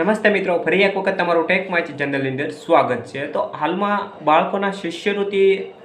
નમસ્તે મિત્રો, ફરી એક વખત તમારું ટેક માચ ચેનલની અંદર સ્વાગત છે. તો હાલમાં બાળકોના શિષ્યવૃત્તિ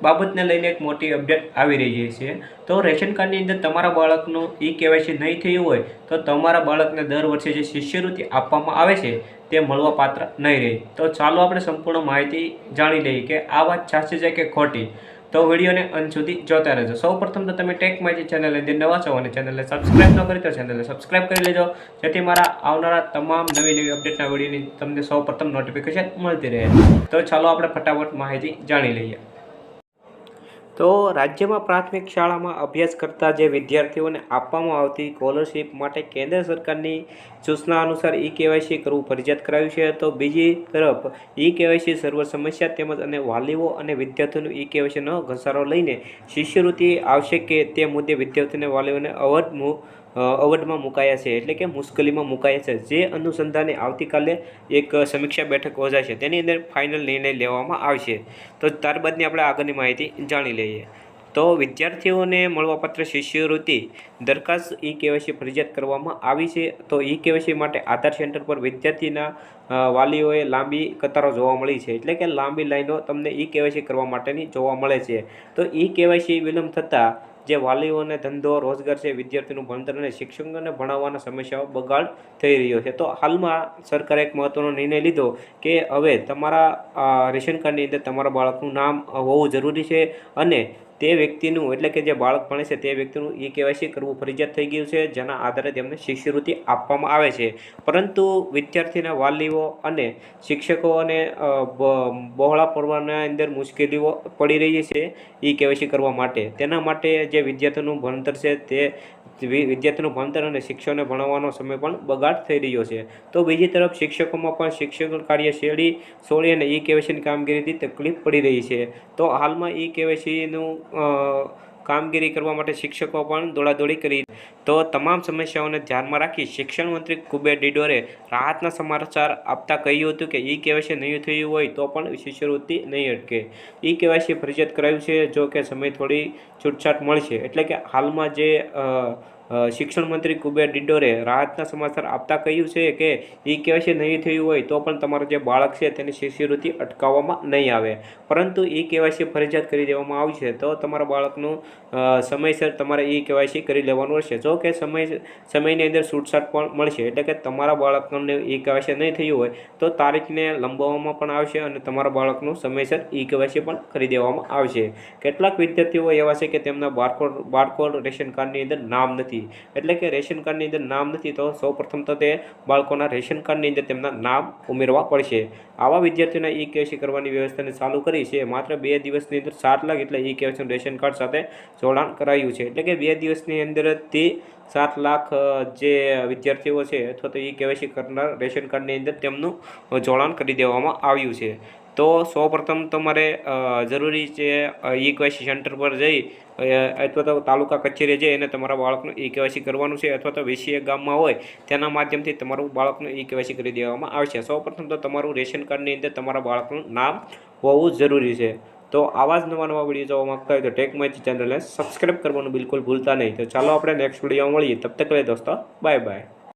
બાબતને લઈને એક મોટી અપડેટ આવી રહી છે. તો રેશન કાર્ડની અંદર તમારા બાળકનું ઈ કેવાયસી નહીં થયું હોય, તો તમારા બાળકને દર વર્ષે જે શિષ્યવૃત્તિ આપવામાં આવે છે, તે મળવા પાત્ર નહીં રહે. તો ચાલો આપણે સંપૂર્ણ માહિતી જાણી લઈએ કે આ વાત સાચી છે કે ખોટી? તો વિડીયોને અંત સુધી જોતા રહેજો. સૌ પ્રથમ તો તમે ટેક માજી ચેનલ અંદર નવા છો અને ચેનલને સબસ્ક્રાઇબ ન કરી તો ચેનલને સબસ્ક્રાઈબ કરી લેજો. જેથી મારા આવનારા તમામ નવી નવી અપડેટના વિડીયોની તમને સૌ પ્રથમ નોટિફિકેશન મળતી રહે. તો ચાલો આપણે ફટાફટ માહિતી જાણી લઈએ. તો રાજ્યમાં પ્રાથમિક શાળામાં અભ્યાસ કરતા જે વિદ્યાર્થીઓને આપવામાં આવતી સ્કોલરશિપ માટે કેન્દ્ર સરકારની સૂચના અનુસાર ઈ કેવાયસી કરવું ફરજિયાત કરાયું છે. તો બીજી તરફ ઈ કેવાયસી સર્વ સમસ્યા તેમજ અને વાલીઓ અને વિદ્યાર્થીઓનું ઈ કેવાયસીનો ઘસારો લઈને શિષ્યવૃત્તિ આવશે કે તે મુદ્દે વિદ્યાર્થીઓને વાલીઓને અવધ મુ- મુકાયા છે. એટલે કે મુશ્કેલીમાં મુકાયા છે. જે અનુસંધાને આવતીકાલે એક સમીક્ષા બેઠક યોજાશે. તેની અંદર ફાઇનલ નિર્ણય લેવામાં આવશે. તો ત્યારબાદની આપણે આગળની માહિતી જાણી લઈએ. તો વિદ્યાર્થીઓને મળવાપાત્ર શિષ્યવૃત્તિ દરખાસ્ત ઈ કેવાયસી ફરજિયાત કરવામાં આવી છે. તો ઈ કેવાયસી માટે આધાર સેન્ટર પર વિદ્યાર્થીના વાલીઓએ લાંબી કતારો જોવા મળી છે. એટલે કે લાંબી લાઈનો તમને ઈ કેવાયસી કરવા માટેની જોવા મળે છે. તો ઈ કેવાયસી વિલંબ થતાં જે વાલીઓને ધંધો, રોજગાર છે, વિદ્યાર્થીનું ભણતર અને શિક્ષકોને ભણાવવાના સમસ્યાઓ બગાડ થઈ રહ્યો છે. તો હાલમાં સરકારે એક મહત્ત્વનો નિર્ણય લીધો કે હવે તમારા રેશન કાર્ડની અંદર તમારા બાળકનું નામ હોવું જરૂરી છે અને તે વ્યક્તિનું, એટલે કે જે બાળક ભણે છે, તે વ્યક્તિનું ઈ કેવાયસી કરવું ફરજિયાત થઈ ગયું છે, જેના આધારે તેમને શિષ્યવૃત્તિ આપવામાં આવે છે. પરંતુ વિદ્યાર્થીના વાલીઓ અને શિક્ષકોને બહોળા પડવાના અંદર મુશ્કેલીઓ પડી રહી છે ઈ કેવાયસી કરવા માટે. તેના માટે જે વિદ્યાર્થીનું ભણતર છે, તે વિદ્યાર્થીનું ભણતર અને શિક્ષકોને ભણાવવાનો સમય પણ બગાડ થઈ રહ્યો છે. તો બીજી તરફ શિક્ષકોમાં પણ શિક્ષક કાર્ય શૈલી સોળી અને ઈ કેવાયસીની કામગીરીથી તકલીફ પડી રહી છે. તો હાલમાં ઈ કેવાયસીનું કામગીરી કરવા માટે શિક્ષકો પણ દોડાદોડી કરી. તો તમામ સમસ્યાઓને ધ્યાનમાં રાખી શિક્ષણ મંત્રી કુબેર ડિડોરે રાહતના સમાચાર આપતા કહ્યું હતું કે, ઈ કેવાયસી નહીં થયું હોય તો પણ શિષ્યવૃત્તિ નહીં અટકે. ઈ કેવાયસી ફરજિયાત કરાયું છે જો કે સમય થોડી છૂટછાટ મળશે. એટલે કે હાલમાં જે શિક્ષણ મંત્રી કુબેર ડિડોરે રાહતના સમાચાર આપતા કહ્યું છે કે, ઈ કેવાયસી નહીં થયું હોય તો પણ તમારું જે બાળક છે તેની શિષ્યવૃત્તિ અટકાવવામાં નહીં આવે. પરંતુ ઈ કેવાયસી ફરજિયાત કરી દેવામાં આવશે તો તમારા બાળકનું સમયસર તમારે ઈ કેવાયસી કરી લેવાનું રહેશે. જો કે સમય, સમયની અંદર છૂટછાટ પણ મળશે એટલે કે તમારા બાળકને ઈ કેવાયસી નહીં થયું હોય તો તારીખને લંબાવવામાં પણ આવશે અને તમારા બાળકનું સમયસર ઈ કેવાયસી પણ કરી દેવામાં આવશે. કેટલાક વિદ્યાર્થીઓ એવા છે કે તેમના બારકોડ બારકોડ રેશન કાર્ડની અંદર નામ નથી. એટલે કે રેશન કાર્ડની અંદર નામ નથી, તો સૌપ્રથમ તો તે બાળકોના રેશન કાર્ડની અંદર તેમના નામ ઉમેરવા પડશે. આવા વિદ્યાર્થીઓને ઈ કેવાયસી કરવાની વ્યવસ્થાને ચાલુ કરી છે. માત્ર બે દિવસની અંદર સાત લાખ એટલે ઈ કેવાયસી રેશન કાર્ડ સાથે જોડાણ કરાયું છે. એટલે કે બે દિવસની અંદર તે સાત લાખ જે વિદ્યાર્થીઓ છે અથવા તો ઈ કેવાયસી કરનાર રેશન કાર્ડની અંદર તેમનું જોડાણ કરી દેવામાં આવ્યું છે. તો સૌપ્રથમ તમારે જરૂરી છે ઈ કેવાયસી સેન્ટર પર જઈ અથવા તો તાલુકા કચેરીએ જઈ અને તમારા બાળકનું ઈ કેવાયસી કરવાનું છે અથવા તો વીસીએ ગામમાં હોય, તેના માધ્યમથી તમારું બાળકનું ઈ કેવાયસી કરી દેવામાં આવશે. સૌપ્રથમ તો તમારું રેશન કાર્ડની અંદર તમારા બાળકનું નામ હોવું જરૂરી છે. તો આવા જ નવા નવા વીડિયો જોવા માગતા હોય તો ટેક માહિતી ચેનલને સબસ્ક્રાઈબ કરવાનું બિલકુલ ભૂલતા નહીં. તો ચાલો આપણે નેક્સ્ટ વીડિયો મળીએ. તબ તક લે દોસ્તો. Bye bye